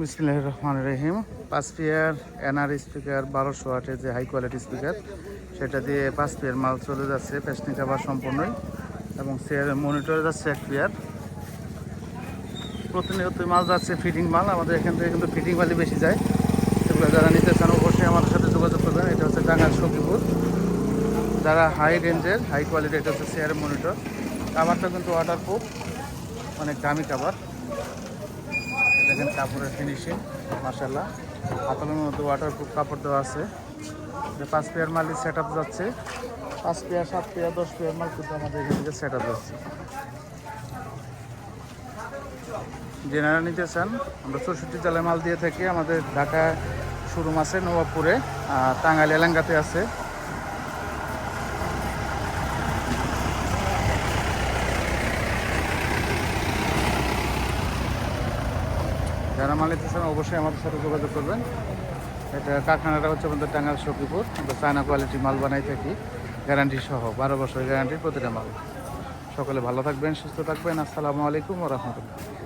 বিসমিল্লাহ রহমান রহিম। পাঁচ peer NR speaker, বারোশো আটের যে হাই কোয়ালিটি স্পিকার সেটা দিয়ে পাঁচ পিয়ার মাল চলে যাচ্ছে পেস্টিং কাভার সম্পূর্ণই। এবং চেয়ার মনিটরে যাচ্ছে এক পিয়ার। প্রতিনিয়ত মাল যাচ্ছে ফিটিং মাল, আমাদের এখান থেকে কিন্তু ফিটিং মালই বেশি যায়। সেগুলো যারা নিতে চান অবশ্যই আমাদের সাথে যোগাযোগ করবেন। এটা হচ্ছে টাঙ্গাল সখীপুর। যারা হাই রেঞ্জের হাই কোয়ালিটি এটা হচ্ছে চেয়ার মনিটর কাভারটা কিন্তু ওয়াটারপ্রুফ অনেক দামি কাভার দেখেন কাপড়ের ফিনিশিং মাসাল্লাহ হাতলের মধ্যে ওয়াটারপ্রুফ কাপড় দেওয়া আছে। যে পাঁচ পেয়ার মালই সেট আপ যাচ্ছে। পাঁচ পেয়ার, সাত পেয়ার, দশ পেয়ার মাল কিন্তু আমাদের এখান থেকে সেট আপ যাচ্ছে। জেনারা নিতে চান, আমরা চৌষট্টি জেলায় মাল দিয়ে থাকি। আমাদের ঢাকা শোরুম আছে নবাবপুরে টাঙ্গাইল এলাঙ্গাতে আছে। যারা মাল নিতে অবশ্যই আমাদের সাথে যোগাযোগ করবেন। এটা কারখানাটা হচ্ছে আমাদের টাঙ্গাল সখীপুর আমরা চায়না কোয়ালিটি মাল বানাই থাকি গ্যারান্টি সহ, বারো বছর গ্যারান্টির প্রতিটা মাল। সকলে ভালো থাকবেন, সুস্থ থাকবেন। আসসালামু আলাইকুম রহমতুল্লাহ।